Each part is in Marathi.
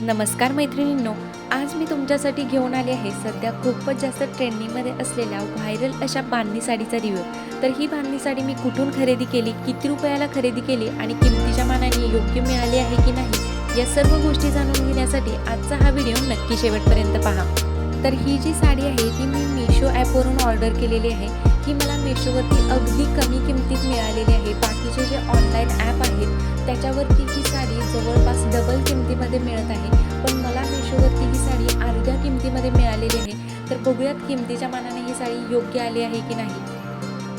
नमस्कार मैत्रिणींनो आज मी तुमच्यासाठी घेऊन आले आहे सध्या खूपच जास्त ट्रेंडिंगमध्ये असलेल्या व्हायरल अशा बांधणी साडीचा रिव्ह्यू तर ही बांधणी साडी मी कुठून खरेदी केली किती रुपयाला खरेदी केली आणि किमतीच्या मानाने योग्य मिळाली आहे की नाही या सर्व गोष्टी जाणून घेण्यासाठी आजचा हा व्हिडिओ नक्की शेवटपर्यंत पहा. तर ही जी साडी आहे ती मी मिशो ॲपवरून ऑर्डर केलेली आहे. ही मला मिशोवरती अगदी कमी किमतीत मिळालेली आहे. बाकीचे जे ऑनलाईन ॲप आहेत त्याच्यावरती ही साडी जवळपास डबल किमतीमध्ये मिळत आहे. पण मला मिशोवरती ही साडी अर्ध्या किमतीमध्ये मिळालेली आहे. तर बघूयात किमतीच्या मानाने ही साडी योग्य आली आहे की नाही.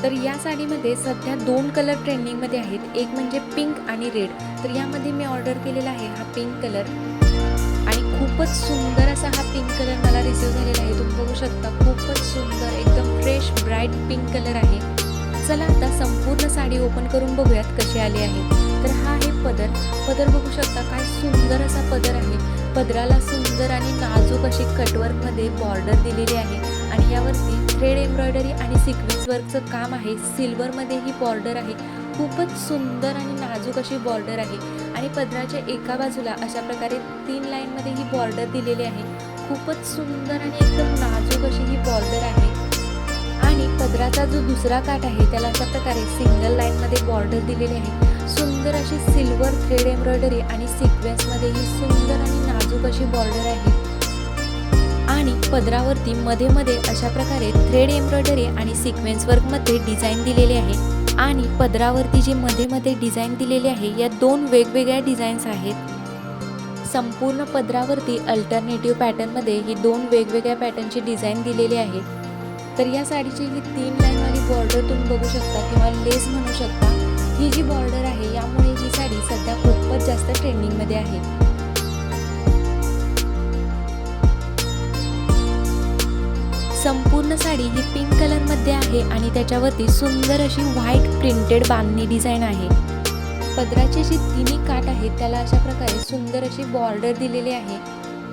तर या साडीमध्ये सध्या दोन कलर ट्रेंडिंगमध्ये आहेत. एक म्हणजे पिंक आणि रेड तर यामध्ये मी ऑर्डर केलेला आहे हा पिंक कलर आणि खूपच सुंदर असा हा पिंक कलर मला रिसीव झालेला आहे. तुम्ही बघू शकता खूपच सुंदर एकदम फ्रेश ब्राईट पिंक कलर आहे. चला आता संपूर्ण साडी ओपन करून बघूयात कशी आली आहे. तर हा आहे पदर. पदर बघू शकता काय सुंदर असा पदर आहे. पदराला सुंदर आणि नाजूक अशी कटवर्कमध्ये बॉर्डर दिलेली आहे. आणि यावरती थ्रेड एम्ब्रॉयडरी आणि सिक्वेन्स वर्कचं काम आहे. सिल्वरमध्ये ही बॉर्डर आहे. खूपच सुंदर आणि नाजूक अशी बॉर्डर आहे. आणि पदराच्या एका बाजूला अशा प्रकारे तीन लाईनमध्ये ही बॉर्डर दिलेली आहे. खूपच सुंदर आणि एकदम नाजूक अशी ही बॉर्डर आहे. आणि पदराचा जो दुसरा काठ आहे त्याला अशा प्रकारे सिंगल लाईनमध्ये बॉर्डर दिलेली आहे. सुंदर अशी सिल्वर थ्रेड एम्ब्रॉयडरी आणि सिक्वेन्समध्ये ही सुंदर आणि नाजूक अशी बॉर्डर आहे. आणि पदरावरती मध्ये मध्ये अशा प्रकारे थ्रेड एम्ब्रॉयडरी आणि सिक्वेन्स वर्कमध्ये डिझाईन दिलेली आहे. आणि पदरावरती जी मध्ये मध्ये डिझाईन दिलेली आहे या दोन वेगवेगळ्या डिझाईन्स आहेत. संपूर्ण पदरावरती अल्टरनेटिव्ह पॅटर्नमध्ये ही दोन वेगवेगळ्या पॅटर्नची डिझाईन दिलेली आहे तर या साडीची ही तीन लाईनवाली बॉर्डर तुम्ही बघू शकता किंवा लेस म्हणू शकता ही जी बॉर्डर आहे यामुळे ही साडी सध्या खूपच जास्त ट्रेंडिंगमध्ये आहे. संपूर्ण साडी ही पिंक कलरमध्ये आहे आणि त्याच्यावरती सुंदर अशी व्हाईट प्रिंटेड बांधणी डिझाईन आहे. पदराचे जी तिन्ही काठ आहेत त्याला अशा प्रकारे सुंदर अशी बॉर्डर दिलेली आहे.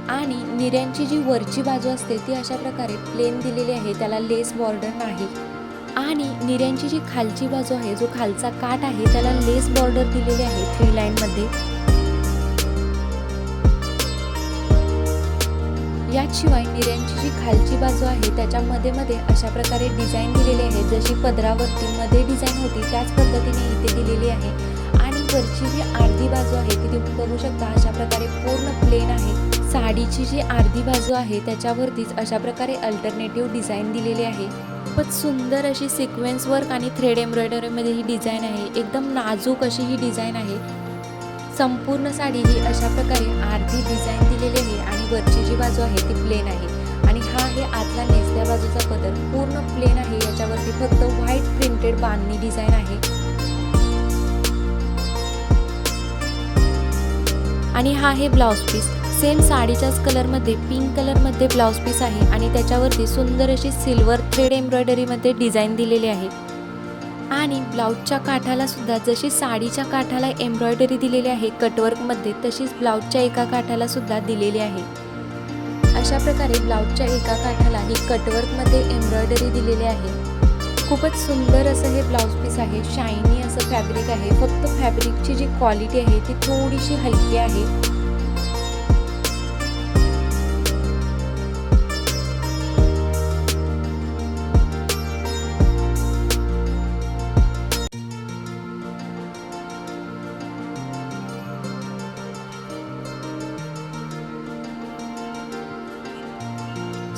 आणि निऱ्यांची जी वरची बाजू असते ती अशा प्रकारे प्लेन दिलेली आहे त्याला लेस बॉर्डर नाही. आणि निऱ्यांची जी खालची बाजू आहे जो खालचा काठ आहे त्याला लेस बॉर्डर दिलेली आहे थ्री लाईनमध्ये याशिवाय निर्यांची जी खालची बाजू आहे त्याच्यामध्ये मध्ये अशा प्रकारे डिझाईन दिलेली आहे. जशी पदरावरती मध्ये डिझाईन होती त्याच पद्धतीने इथे दिलेली आहे. आणि वरची जी अर्धी बाजू आहे ती तुम्ही बघू शकता अशा प्रकारे पूर्ण प्लेन आहे. साडीची जी अर्धी बाजू आहे त्याच्यावरतीच अशा प्रकारे अल्टरनेटिव्ह डिझाईन दिलेली आहे. खूपच सुंदर अशी सिक्वेन्स वर्क आणि थ्रेड एम्ब्रॉयडरीमध्ये ही डिझाईन आहे. एकदम नाजूक अशी ही डिझाईन आहे. संपूर्ण साडी ही अशा प्रकारे अर्धी डिझाईन दिलेली आहे. वरची जी बाजू आहे ती प्लेन आहे. आणि हा आहे आतला नेसल्या बाजूचा पदर. पूर्ण प्लेन आहे याच्यावरती फक्त व्हाईट प्रिंटेड बांधणी डिझाईन आहे. आणि हा आहे ब्लाऊज पीस सेम साडीच्याच कलरमध्ये पिंक कलरमध्ये ब्लाऊज पीस आहे. आणि त्याच्यावरती सुंदर अशी सिल्वर थ्रेड एम्ब्रॉयडरीमध्ये डिझाईन दिलेली आहे. आणि ब्लाऊजच्या काठाला सुद्धा जशी साडीच्या काठाला एम्ब्रॉयडरी दिलेली आहे कटवर्कमध्ये तशीच ब्लाऊजच्या एका काठाला सुद्धा दिलेली आहे. अशा प्रकारे ब्लाऊजच्या एका काठाला ही कटवर्कमध्ये एम्ब्रॉयडरी दिलेली आहे. खूपच सुंदर असं हे ब्लाऊज पीस आहे शायनी असं फॅब्रिक आहे फक्त फॅब्रिकची जी क्वालिटी आहे ती थोडीशी हलकी आहे.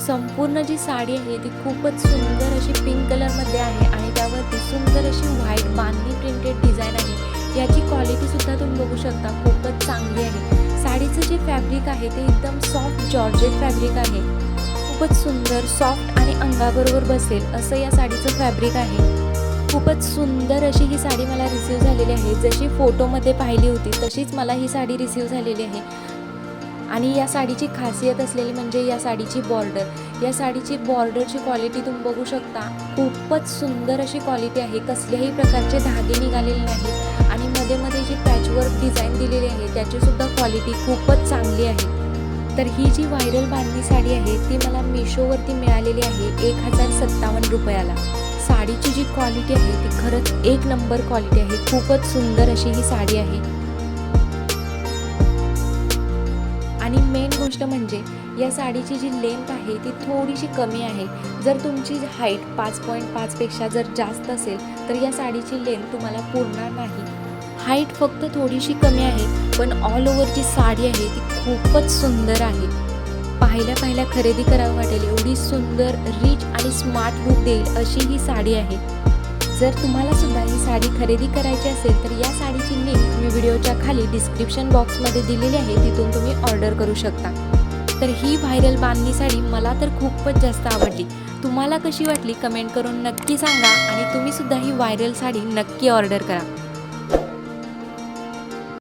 संपूर्ण जी साडी आहे ती खूपच सुंदर अशी पिंक कलरमध्ये आहे आणि त्यावरती सुंदर अशी व्हाईट बांधणी प्रिंटेड डिझाईन आहे. याची क्वालिटी सुद्धा तुम्ही बघू शकता खूपच चांगली आहे. साडीचं जे फॅब्रिक आहे ते एकदम सॉफ्ट जॉर्जेट फॅब्रिक आहे. खूपच सुंदर सॉफ्ट आणि अंगाबरोबर बसेल असं या साडीचं फॅब्रिक आहे. खूपच सुंदर अशी ही साडी मला रिसीव झालेली आहे. जशी फोटोमध्ये पाहिली होती तशीच मला ही साडी रिसीव झालेली आहे. आणि या साडीची खासियत असलेली म्हणजे या साडीची बॉर्डर या साडीची बॉर्डरची क्वालिटी तुम्ही बघू शकता. खूपच सुंदर अशी क्वालिटी आहे. कसल्याही प्रकारचे धागे निघालेले नाहीत. आणि मध्ये मध्ये जी पॅचवर्क डिझाईन दिलेली आहे त्याचीसुद्धा क्वालिटी खूपच चांगली आहे. तर ही जी व्हायरल बांधणी साडी आहे ती मला मिशोवरती मिळालेली आहे एक हजार सत्तावन्न रुपयाला. साडीची जी क्वालिटी आहे ती खरंच एक नंबर क्वालिटी आहे. खूपच सुंदर अशी ही साडी आहे. आणि मेन गोष्ट म्हणजे या साडीची जी लेंथ आहे ती थोडीशी कमी आहे. जर तुमची हाईट पाच पॉईंट पाचपेक्षा जर जास्त असेल तर या साडीची लेंथ तुम्हाला पुरणार नाही. हाईट फक्त थोडीशी कमी आहे पण ऑल ओव्हर जी साडी आहे ती खूपच सुंदर आहे. पाहिल्या पाहिल्या खरेदी करावं वाटेल एवढी सुंदर रिच आणि स्मार्ट लुक देईल अशी ही साडी आहे. जर तुम्हाला सुद्धा ही साडी खरेदी करायची असेल तर या साडीची लिंक मी व्हिडिओच्या खाली डिस्क्रिप्शन बॉक्समध्ये दिलेली आहे तिथून तुम्ही ऑर्डर करू शकता. तर ही व्हायरल बांधणी साडी मला तर खूपच जास्त आवडली. तुम्हाला कशी वाटली कमेंट करून नक्की सांगा आणि तुम्ही सुद्धा ही व्हायरल साडी नक्की ऑर्डर करा.